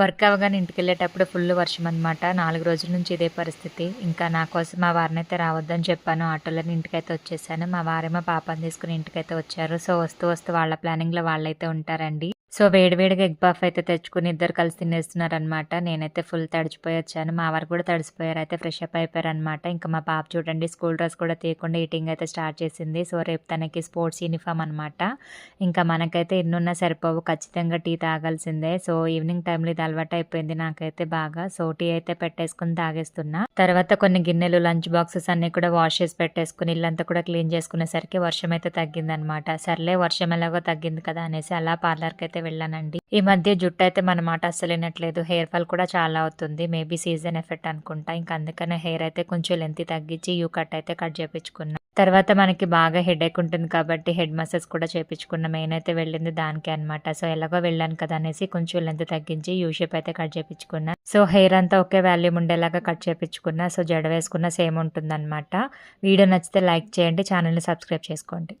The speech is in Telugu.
వర్క్ అవ్వగానే ఇంటికి వెళ్ళేటప్పుడు ఫుల్ వర్షం అనమాట నాలుగు రోజుల నుంచి ఇదే పరిస్థితి. ఇంకా నా కోసం మా వారిని అయితే రావద్దని చెప్పాను. ఆటోలోని ఇంటికైతే వచ్చేసాను. మా వారేమో పాపను తీసుకుని ఇంటికైతే వచ్చారు. సో వస్తూ వస్తూ వాళ్ళ ప్లానింగ్లో వాళ్ళైతే ఉంటారండి. సో వేడివేడిగా ఎగ్ పఫ్ అయితే తెచ్చుకుని ఇద్దరు కలిసి తినేస్తున్నారనమాట నేనైతే ఫుల్ తడిచిపోయి వచ్చాను మా వారు కూడా తడిసిపోయారు. అయితే ఫ్రెష్ అప్ అయిపోయారు అనమాట ఇంకా మా పాప చూడండి స్కూల్ డ్రెస్ కూడా తీయకుండా ఈటింగ్ అయితే స్టార్ట్ చేసింది. సో రేపు తనకి స్పోర్ట్స్ యూనిఫామ్ అనమాట ఇంకా మనకైతే ఎన్నున్నా సరిపోవు. ఖచ్చితంగా టీ తాగాల్సిందే. సో ఈవినింగ్ టైంలో ఇది అలవాటు అయిపోయింది నాకైతే బాగా. సో టీ అయితే పెట్టేసుకుని తాగేస్తున్నా. తర్వాత కొన్ని గిన్నెలు లంచ్ బాక్సెస్ అన్ని కూడా వాష్ చేసి పెట్టేసుకుని ఇల్లంతా కూడా క్లీన్ చేసుకునేసరికి వర్షం అయితే తగ్గిందనమాట సర్లే వర్షం ఎలాగో తగ్గింది కదా అనేసి అలా పార్లర్కి అయితే వెళ్ళానండి. ఈ మధ్య జుట్టు అయితే మన మాట అస్సలు వినట్లేదు. హెయిర్ ఫాల్ కూడా చాలా అవుతుంది. మేబీ సీజన్ ఎఫెక్ట్ అనుకుంటా. ఇంకా అందుకనే హెయిర్ అయితే కొంచెం లెంత్ తగ్గించి యూ కట్ అయితే కట్ చేపించుకున్నా. తర్వాత మనకి బాగా హెడ్ ఉంటుంది కాబట్టి హెడ్ మసాజ్ కూడా చేపించుకున్న. మెయిన్ అయితే వెళ్ళింది దానికే అనమాట సో ఎలాగో వెళ్ళాను కదా అనేసి కొంచెం లెంత్ తగ్గించి యూ షేప్ అయితే కట్ చేపించుకున్నా. సో హెయిర్ అంతా ఒకే వాల్యూమ్ ఉండేలాగా కట్ చేపించుకున్నా. సో జడ వేసుకున్న సేమ్ ఉంటుంది వీడియో నచ్చితే లైక్ చేయండి. ఛానల్ని సబ్స్క్రైబ్ చేసుకోండి.